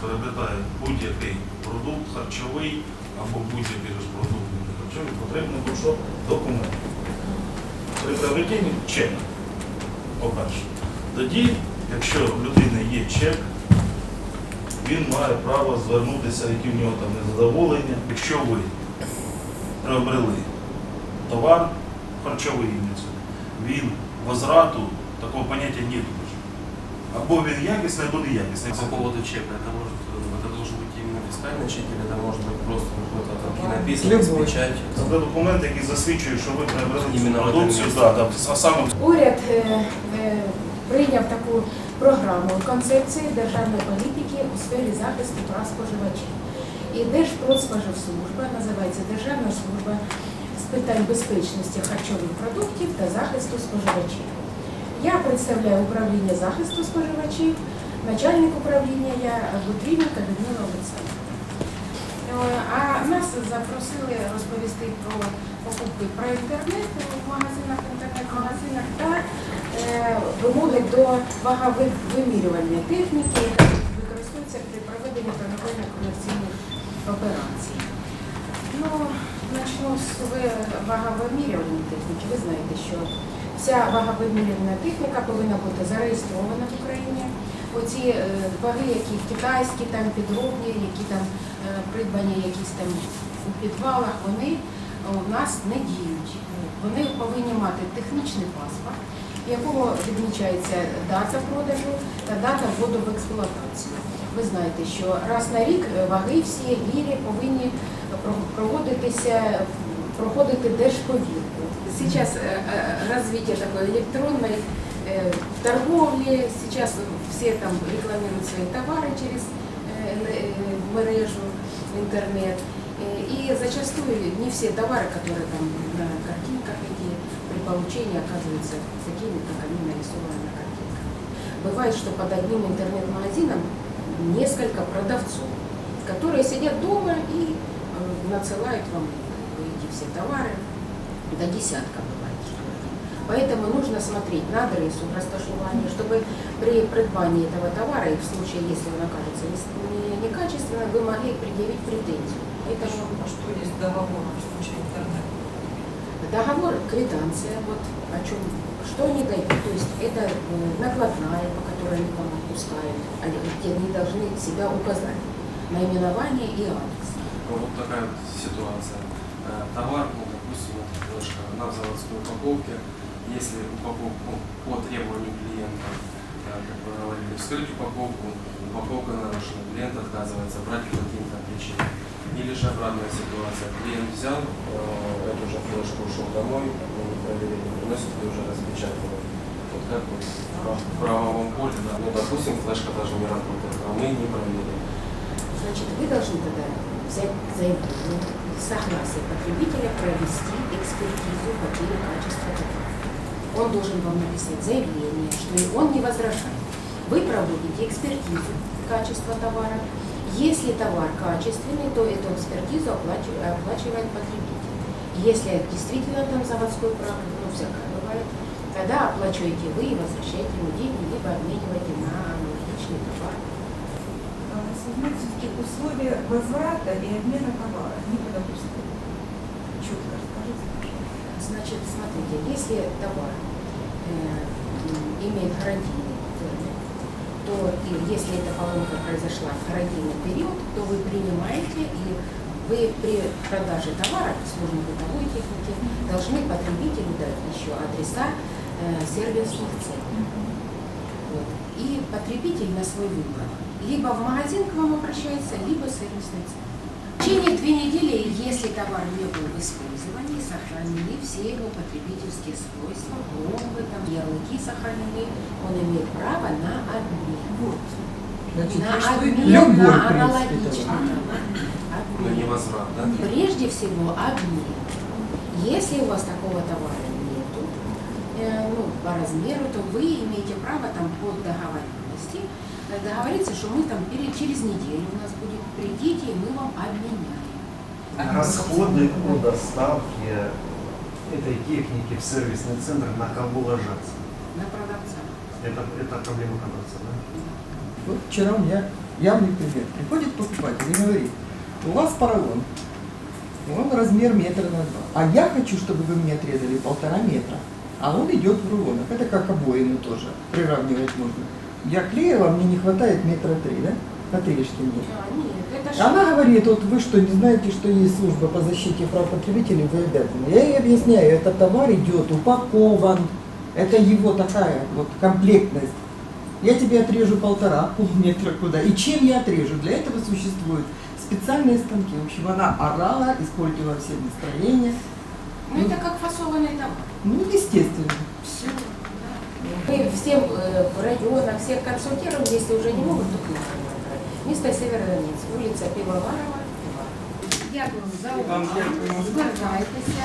приобретає будь-який продукт харчовий або будь-який продукт харчовий, потрібно був що? Документ. При приобретенні чек. По-перше. Тоді, якщо в людини є чек, він має право звернутися, які в нього там незадоволення. Якщо ви приобрели товар харчовий він возврату, такого поняття уже. Або він якісний, або не якісний. По поводу чека, это может, это должен быть именно фискальный чек, или это может быть просто какой-то там и написано с Любой. печатью? Це документ, який засвідчує, що ви приобрели цю Іменно в продукцію, этом да, да, а саме Уряд е, е, прийняв таку програму концепції державної політики у сфері захисту прав споживачів. І Держпродспоживслужба називається Державна служба з питань безпечності харчових продуктів та захисту споживачів. Я представляю управління захисту споживачів, начальник управління я Бутрівника Людмила Олександрівна. Е, А нас запросили розповісти про покупки про інтернет в магазинах, інтернет-магазинах та е, вимоги до ваговимірювання техніки, яка використовується при проведенні торговельних комерційних операцій. Ну, почну з ви- ваговимірювання техніки. Ви знаєте, що вся ваговимірювальна техніка повинна бути зареєстрована в Україні. Оці е, ваги, які китайські, там підробні, які там е, придбані якісь там у підвалах, вони е, у нас не діють. Вони повинні мати технічний паспорт, в якому відмічається дата продажу та дата вводу в експлуатацію. Ви знаєте, що раз на рік ваги всі гірі повинні проводитися, проходити держповірку. Зараз е, е, розвиття такої електронної э, в торговле, сейчас все там рекламируют свои товары через э, э, мережу, интернет. Э, И зачастую не все товары, которые там на картинках эти при получении оказываются такими, как они нарисованы на картинках. Бывает, что под одним интернет-магазином несколько продавцов, которые сидят дома и э, надсылают вам эти все товары, до десятка бывает. что это. Поэтому нужно смотреть на адресу расположения, чтобы при придбании этого товара, и в случае, если он окажется не- не- некачественным, вы могли предъявить претензию. Поэтому А что есть договор в случае интернета? договор, квитанция, вот о чем, что они дают. То есть это э, накладная, по которой они вам отпускают, они, где они должны себя указать, наименование и адрес. Вот такая вот ситуация. Э, Товар, ну, допустим, она в заводской упаковке. Если упаковку по требованию клиента, как вы говорили, вскрыть упаковку, упаковка нарушена, клиент отказывается брать по каким-то причинам. Или же обратная ситуация. Клиент взял э, эту же флешку, ушел домой, мы не проверили, приносит ее уже распечатанную. Вот как вот в правовом поле, да. Ну, допустим, флешка даже не работает, а мы не проверили. Значит, вы должны тогда заявление, согласие потребителя провести экспертизу потери качества товара. Он должен вам написать заявление, что и он не возражает. Вы проводите экспертизу качества товара. Если товар качественный, то эту экспертизу оплачивает, оплачивает потребитель. Если действительно там заводской прав, ну всякое бывает, тогда оплачиваете вы и возвращаете ему деньги, либо обмениваете на аналогичный товар. Условия возврата и обмена товара неподопустимы. Четко расскажите. Значит, смотрите, если товар э, имеет гарантийный термин, то и если эта поломка произошла в гарантийный период, то вы принимаете и вы при продаже товара сложной бытовой техники должны потребителю дать еще адреса э, сервисных центров. Вот. И потребитель на свой выбор либо в магазин к вам обращается, либо сервисный центр. В течение две недели, если товар не был в использовании, сохранены все его потребительские свойства, пломбы, там, ярлыки сохранены, он имеет право на обмен. Вот. на что обмен любой, на аналогичный товар. Ну, Обмен. невозврат, да? Прежде всего обмен. Если у вас такого товара ну, по размеру, то вы имеете право там по договоренности э, договориться, что мы там через неделю у нас будет придите, и мы вам обменяем. Расходы по доставке этой техники в сервисный центр на кого ложатся? На продавца. Это, это проблема продавца, да? Вот вчера у меня явный пример. Приходит покупатель и говорит, у вас поролон, он размер метра на два, а я хочу, чтобы вы мне отрезали полтора метра, а он идет в рулонах. Это как обоины тоже, приравнивать можно. Я клеила, мне не хватает метра три, да? Отрежьте мне. А, нет, это ж- Она говорит, вот вы что, не знаете, что есть служба по защите прав потребителей, вы обязаны. Я ей объясняю, этот товар идет упакован, это его такая вот комплектность. Я тебе отрежу полтора полметра куда. И чем я отрежу? Для этого существуют специальные станки. В общем, она орала, испортила все настроения. Ну, это как фасованный товар. Ну, естественно. Все. Мы всем э, в районах, всех консультируем, если уже не могут, то к. Место Северодонецк, улица Пивоварова, 2. Дякую за Вам увагу. Звертайтеся.